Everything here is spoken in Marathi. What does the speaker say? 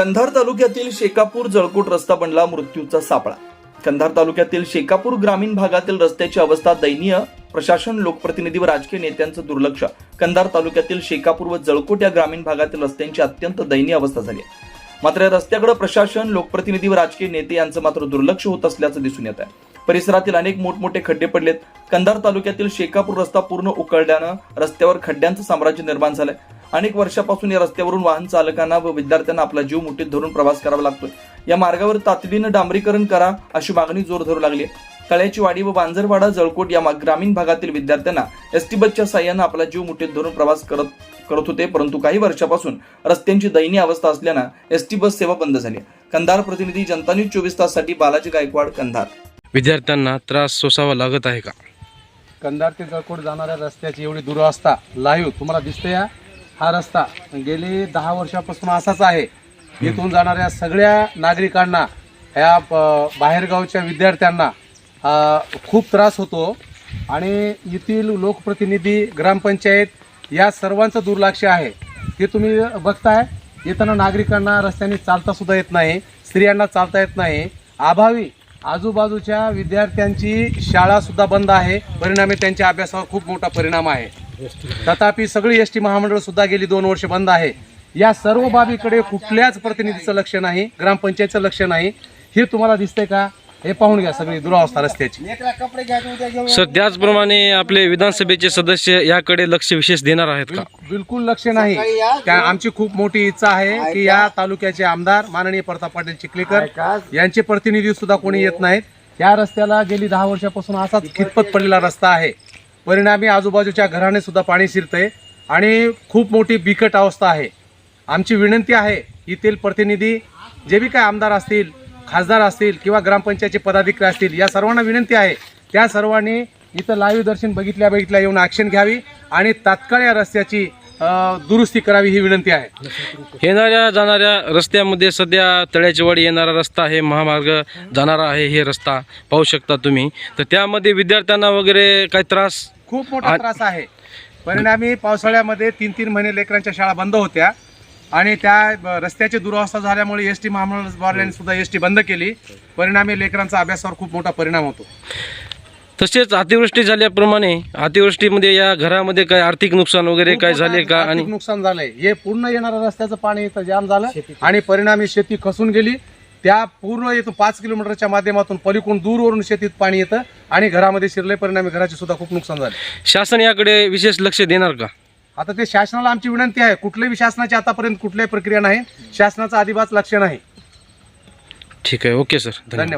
कंधार तालुक्यातील शेकापूर जळकोट रस्ता बनला मृत्यूचा सापळा. कंधार तालुक्यातील शेकापूर ग्रामीण भागातील रस्त्याची अवस्था दयनीय प्रशासन लोकप्रतिनिधी व राजकीय नेत्यांचं दुर्लक्ष. कंधार तालुक्यातील शेकापूर व जळकोट या ग्रामीण भागातील रस्त्यांची अत्यंत दयनीय अवस्था झाली आहे. मात्र या रस्त्याकडे प्रशासन लोकप्रतिनिधी व राजकीय नेते यांचं मात्र दुर्लक्ष होत असल्याचं दिसून येत आहे. परिसरातील अनेक मोठमोठे खड्डे पडलेत. कंधार तालुक्यातील शेकापूर रस्ता पूर्ण उकळल्यानं रस्त्यावर खड्ड्यांचं साम्राज्य निर्माण झालंय. अनेक वर्षापासून या रस्त्यावरून वाहन चालकांना व विद्यार्थ्यांना आपला जीव मुठीत धरून प्रवास करावा लागतोय या मार्गावर तातडीनं डांबरीकरण करा अशी मागणी जोर धरू लागली आहे. कळ्याची वाडी व बांजरवाडा जळकोट या ग्रामीण भागातील विद्यार्थ्यांना एसटी बसच्या साह्यानं आपला जीव मुठीत धरून प्रवास करत करत होते परंतु काही वर्षापासून रस्त्यांची दयनीय अवस्था असल्यानं एसटी बस सेवा बंद झाली. कंधार प्रतिनिधी जनता न्यूज चोवीस ताससाठी बालाजी गायकवाड कंधार विद्यार्थ्यांना त्रास सोसावा लागत आहे का कंधार ते जळकोट जाणाऱ्या रस्त्याची एवढी दुरवस्था लाईव्ह तुम्हाला दिसते या हा रस्ता गेली दहा वर्षापासून असाच आहे. इथून जाणाऱ्या सगळ्या नागरिकांना ह्या बाहेरगावच्या विद्यार्थ्यांना खूप त्रास होतो. आणि येथील लोकप्रतिनिधी ग्रामपंचायत या सर्वांचं दुर्लक्ष आहे. हे तुम्ही बघताय. येताना नागरिकांना रस्त्याने चालतासुद्धा येत नाही. स्त्रियांना चालता येत नाही. अभावी आजूबाजूच्या विद्यार्थ्यांची शाळासुद्धा बंद आहे. परिणामी त्यांच्या अभ्यासावर खूप मोठा परिणाम आहे. तथापि सगळी एस टी महामंडळ सुद्धा गेली दोन वर्ष बंद आहे. या सर्व बाबीकडे कुठल्याच प्रतिनिधीचं लक्ष नाही ग्रामपंचायतचं लक्ष नाही. हे तुम्हाला दिसतंय का? हे पाहून घ्या सगळी दुरावस्था रस्त्याची. सर त्याचप्रमाणे आपले विधानसभेचे सदस्य याकडे लक्ष विशेष देणार आहेत का? बिलकुल लक्ष नाही. आमची खूप मोठी इच्छा आहे की या तालुक्याचे आमदार माननीय प्रताप पाटील चिखलीकर यांचे प्रतिनिधी सुद्धा कोणी येत नाहीत. या रस्त्याला गेली दहा वर्षापासून असाच खितपत पडलेला रस्ता आहे. परिणामी आजूबाजूच्या घराने सुद्धा पाणी शिरतंय आणि खूप मोठी बिकट अवस्था आहे. आमची विनंती आहे येथील प्रतिनिधी जे बी काय आमदार असतील खासदार असतील किंवा ग्रामपंचायतचे पदाधिकारी असतील या सर्वांना विनंती आहे त्या सर्वांनी इथं लाईव्ह दर्शन बघितल्या बघितल्या येऊन ॲक्शन घ्यावी आणि तात्काळ या रस्त्याची दुरुस्ती करावी ही विनंती आहे. येणाऱ्या जाणाऱ्या रस्त्यामध्ये सध्या तळ्याचीवाडी येणारा रस्ता आहे महामार्ग जाणारा आहे हे रस्ता पाहू शकता तुम्ही. तर त्यामध्ये विद्यार्थ्यांना वगैरे काही त्रास खूप मोठा त्रास आहे. परिणामी पावसाळ्यामध्ये तीन तीन महिने लेकरांच्या शाळा बंद होत्या आणि त्या रस्त्याची दुरावस्था झाल्यामुळे एस टी महामंडळवाल्यांनी सुद्धा एस टी बंद केली. परिणामी लेकरांचा अभ्यासावर खूप मोठा परिणाम होतो. तसेच अतिवृष्टी झाल्याप्रमाणे अतिवृष्टीमध्ये या घरामध्ये काय आर्थिक नुकसान वगैरे काय झाले का? आणि नुकसान झालंय. हे पूर्ण येणाऱ्या रस्त्याचं पाणी इथं जाम झालं आणि परिणामी शेती खसून गेली. त्या पूर्ण इथून पाच किलोमीटरच्या माध्यमातून पलीकडून दूरवरून शेतीत पाणी येतं आणि घरामध्ये शिरले परिणामी घराचे सुद्धा खूप नुकसान झाले. शासन याकडे विशेष लक्ष देणार का? आता ते शासनाला आमची विनंती आहे कुठल्याही शासनाची आतापर्यंत कुठल्याही प्रक्रिया नाही शासनाचं अजिबात लक्ष नाही. ठीक आहे ओके सर. धन्यवाद.